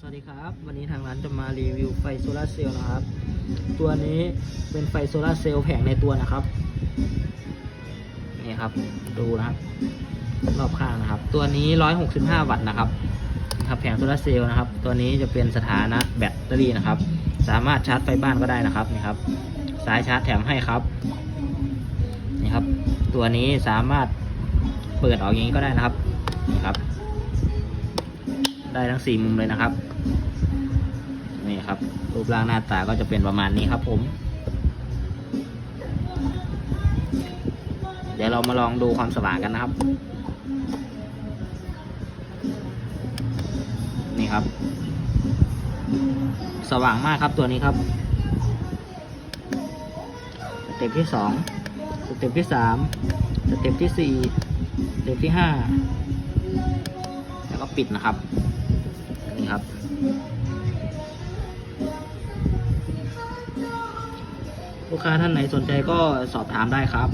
สวัสดีครับ วันนี้ทางร้านจะมารีวิวไฟโซลาเซลล์นะครับ ตัวนี้เป็นไฟโซลาเซลล์แผงในตัวนะครับ นี่ครับ ดูนะครับ รอบข้างนะครับ ตัวนี้ 165 วัตต์นะครับนะครับแผงโซลาเซลล์นะครับ ตัวนี้จะเป็นสถานะแบตเตอรี่นะครับ สามารถชาร์จไฟบ้านก็ได้นะครับ นี่ครับ สายชาร์จแถมให้ครับ นี่ครับ ตัวนี้สามารถเปิดออกอย่างนี้ก็ได้นะครับนี่ครับ ได้ทั้งสี่มุมเลยนะครับ นี่ครับ รูปร่างหน้าตาก็จะเป็นประมาณนี้ครับผม เดี๋ยวเรามาลองดูความสว่างกันนะครับ นี่ครับ สว่างมากครับตัวนี้ครับสเต็ปที่สองสเต็ปที่สามสเต็ปที่สี่สเต็ปที่ห้าแล้วก็ปิดนะครับ นะครับ ลูกค้าท่านไหนสนใจก็สอบถามได้ครับ